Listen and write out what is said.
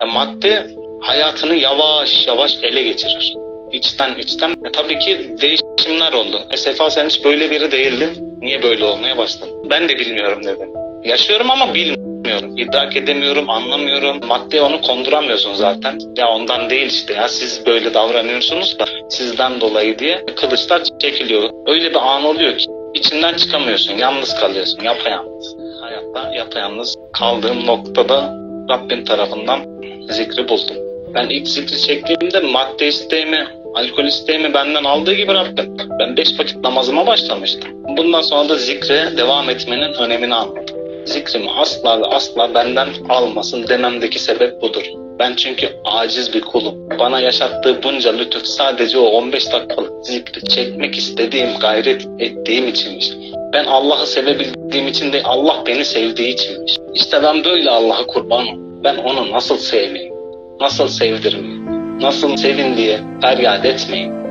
Ya madde hayatını yavaş yavaş ele geçirir. İçten içten. E, tabii ki değişimler oldu. E, Sefa sen hiç böyle biri değildin. Niye böyle olmaya başladın? Ben de bilmiyorum dedim. Yaşıyorum ama bilmiyorum. İdrak edemiyorum, anlamıyorum. Maddeye onu konduramıyorsun zaten. Ya ondan değil işte ya siz böyle davranıyorsunuz da sizden dolayı diye kılıçlar çekiliyor. Öyle bir an oluyor ki içinden çıkamıyorsun. Yalnız kalıyorsun. Yapayalnız. Hayatta yapayalnız kaldığım noktada Rabbim tarafından zikri buldum. Ben ilk zikri çektiğimde madde isteğimi, alkol isteğimi benden aldığı gibi Rabbim. Ben beş vakit namazıma başlamıştım. Bundan sonra da zikre devam etmenin önemini anladım. Zikrimi asla ve asla benden almasın dememdeki sebep budur. Ben çünkü aciz bir kulum. Bana yaşattığı bunca lütuf sadece o 15 dakikalık zikri çekmek istediğim, gayret ettiğim içinmiş. Ben Allah'ı sevebildiğim için değil, Allah beni sevdiği içinmiş. İşte ben böyle Allah'a kurbanım. Ben onu nasıl sevmeyeyim? Nasıl sevdirmeyeyim? Nasıl sevin diye feryat etmeyeyim?